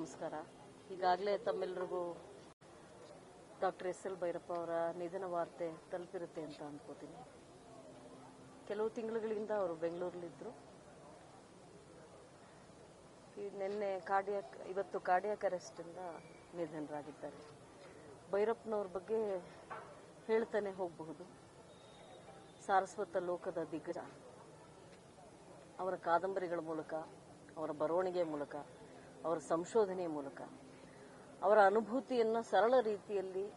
ನಮಸ್ಕಾರ. ಈಗಾಗಲೇ ತಮ್ಮೆಲ್ಲರಿಗೂ ಡಾಕ್ಟರ್ ಎಸ್ ಎಲ್ ಭೈರಪ್ಪ ಅವರ ನಿಧನ ವಾರ್ತೆ ತಲುಪಿರುತ್ತೆ ಅಂತ ಅಂದ್ಕೋತೀನಿ ಕೆಲವು ತಿಂಗಳುಗಳಿಂದ ಅವರು ಬೆಂಗಳೂರಲ್ಲಿದ್ದರು ಈ ನಿನ್ನೆ ಕಾರ್ಡಿಯಾಕ್, ಇವತ್ತು ಕಾರ್ಡಿಯಾಕ್ ಅರೆಸ್ಟಿಂದ ನಿಧನರಾಗಿದ್ದಾರೆ. ಭೈರಪ್ಪನವ್ರ ಬಗ್ಗೆ ಹೇಳ್ತಾನೆ ಹೋಗಬಹುದು. ಸಾರಸ್ವತ ಲೋಕದ ದಿಗ್ಗಜ. ಅವರ ಕಾದಂಬರಿಗಳ ಮೂಲಕ, ಅವರ ಬರವಣಿಗೆ ಮೂಲಕ ಅವರ ಸಂಶೋಧನೆ ಮೂಲಕ. ಅವರ ಅನುಭೂತಿಯನ್ನು ಸರಳ ರೀತಿಯಲ್ಲಿ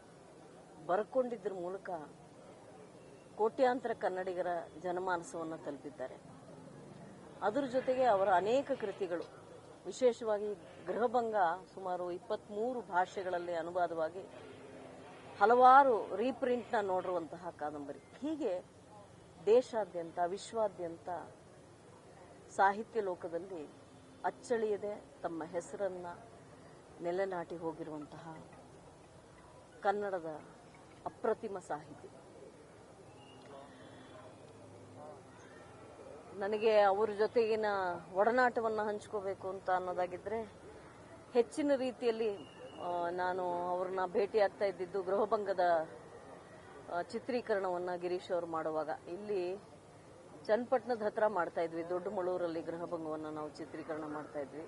ಬರ್ಕೊಂಡಿದ್ದರ ಮೂಲಕ ಕೋಟ್ಯಾಂತರ ಕನ್ನಡಿಗರ ಜನಮಾನಸವನ್ನು ತಲುಪಿದ್ದಾರೆ. ಅದರ ಜೊತೆಗೆ ಅವರ ಅನೇಕ ಕೃತಿಗಳು, ವಿಶೇಷವಾಗಿ ಗೃಹಭಂಗ ಸುಮಾರು ಇಪ್ಪತ್ತ್ಮೂರು ಭಾಷೆಗಳಲ್ಲಿ ಅನುವಾದವಾಗಿ ಹಲವಾರು ರೀಪ್ರಿಂಟ್ನ ನೋಡಿರುವಂತಹ ಕಾದಂಬರಿ. ಹೀಗೆ ದೇಶಾದ್ಯಂತ, ವಿಶ್ವಾದ್ಯಂತ ಸಾಹಿತ್ಯ ಲೋಕದಲ್ಲಿ ಅಚ್ಚಳಿಯದೆ ತಮ್ಮ ಹೆಸರನ್ನು ನೆಲೆನಾಟಿ ಹೋಗಿರುವಂತಹ ಕನ್ನಡದ ಅಪ್ರತಿಮ ಸಾಹಿತಿ. ನನಗೆ ಅವ್ರ ಜೊತೆಗಿನ ಒಡನಾಟವನ್ನು ಹಂಚ್ಕೋಬೇಕು ಅಂತ ಅನ್ನೋದಾಗಿದ್ದರೆ ಹೆಚ್ಚಿನ ರೀತಿಯಲ್ಲಿ ನಾನು ಅವ್ರನ್ನ ಭೇಟಿ ಆಗ್ತಾ ಇದ್ದಿದ್ದು ಗೃಹಭಂಗದ ಚಿತ್ರೀಕರಣವನ್ನು ಗಿರೀಶ್ ಅವರು ಮಾಡುವಾಗ. ಇಲ್ಲಿ ಚನ್ನಪಟ್ಟಣದ ಹತ್ರ ಮಾಡ್ತಾ ಇದ್ವಿ. ದೊಡ್ಡ ಮಳೂರಲ್ಲಿ ಗೃಹಭಂಗವನ್ನು ನಾವು ಚಿತ್ರೀಕರಣ ಮಾಡ್ತಾ ಇದ್ವಿ.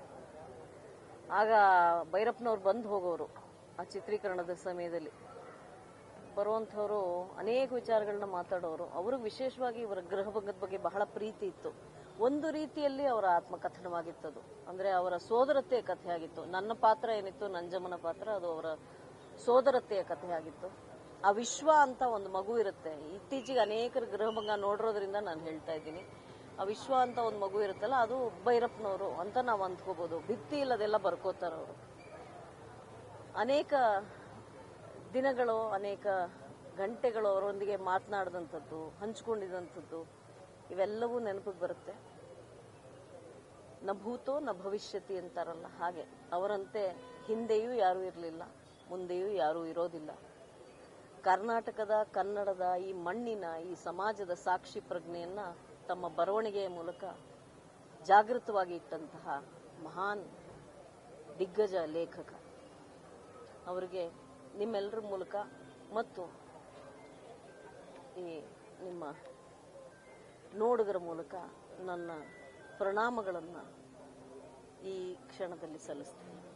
ಆಗ ಭೈರಪ್ಪನವ್ರು ಬಂದು ಹೋಗೋರು ಆ ಚಿತ್ರೀಕರಣದ ಸಮಯದಲ್ಲಿ. ಬರುವಂಥವ್ರು ಅನೇಕ ವಿಚಾರಗಳನ್ನ ಮಾತಾಡೋರು. ಅವ್ರಿಗೆ ವಿಶೇಷವಾಗಿ ಇವರ ಗೃಹಭಂಗದ ಬಗ್ಗೆ ಬಹಳ ಪ್ರೀತಿ ಇತ್ತು. ಒಂದು ರೀತಿಯಲ್ಲಿ ಅವರ ಆತ್ಮಕಥನವಾಗಿತ್ತದು. ಅಂದರೆ ಅವರ ಸೋದರತೆಯ ಕಥೆಯಾಗಿತ್ತು. ನನ್ನ ಪಾತ್ರ ಏನಿತ್ತು? ನಂಜಮ್ಮನ ಪಾತ್ರ. ಅದು ಅವರ ಸೋದರತೆಯ ಕಥೆ ಆಗಿತ್ತು ಆ ವಿಶ್ವ ಅಂತ ಒಂದು ಮಗು ಇರುತ್ತೆ. ಇತ್ತೀಚೆಗೆ ಅನೇಕರು ಗೃಹಭಂಗ ನೋಡಿರೋದ್ರಿಂದ ನಾನು ಹೇಳ್ತಾ ಇದ್ದೀನಿ. ಆ ವಿಶ್ವ ಅಂತ ಒಂದು ಮಗು ಇರುತ್ತಲ್ಲ, ಅದು ಭೈರಪ್ಪನವರು ಅಂತ ನಾವು ಅಂದ್ಕೋಬಹುದು ಭಿತ್ತಿ ಇಲ್ಲದೆಲ್ಲ ಬರ್ಕೋತಾರ ಅವರು. ಅನೇಕ ದಿನಗಳು, ಅನೇಕ ಗಂಟೆಗಳು ಅವರೊಂದಿಗೆ ಮಾತನಾಡಿದಂಥದ್ದು, ಹಂಚ್ಕೊಂಡಿದಂಥದ್ದು, ಇವೆಲ್ಲವೂ ನೆನಪಿಗೆ ಬರುತ್ತೆ. ನ ಭೂತೋ ನ ಭವಿಷ್ಯತಿ ಅಂತಾರಲ್ಲ, ಹಾಗೆ. ಅವರಂತೆ ಹಿಂದೆಯೂ ಯಾರೂ ಇರಲಿಲ್ಲ, ಮುಂದೆಯೂ ಯಾರೂ ಇರೋದಿಲ್ಲ. ಕರ್ನಾಟಕದ, ಕನ್ನಡದ ಈ ಮಣ್ಣಿನ, ಈ ಸಮಾಜದ ಸಾಕ್ಷಿ ಪ್ರಜ್ಞೆಯನ್ನ ತಮ್ಮ ಬರವಣಿಗೆಯ ಮೂಲಕ ಜಾಗೃತವಾಗಿ ಇಟ್ಟಂತಹ ಮಹಾನ್, ದಿಗ್ಗಜ ಲೇಖಕ. ಅವರಿಗೆ ನಿಮ್ಮೆಲ್ಲರ ಮೂಲಕ ಮತ್ತು ಈ ನಿಮ್ಮ ನೋಡುಗರ ಮೂಲಕ ನನ್ನ ಪ್ರಣಾಮಗಳನ್ನು ಈ ಕ್ಷಣದಲ್ಲಿ ಸಲ್ಲಿಸ್ತೇನೆ.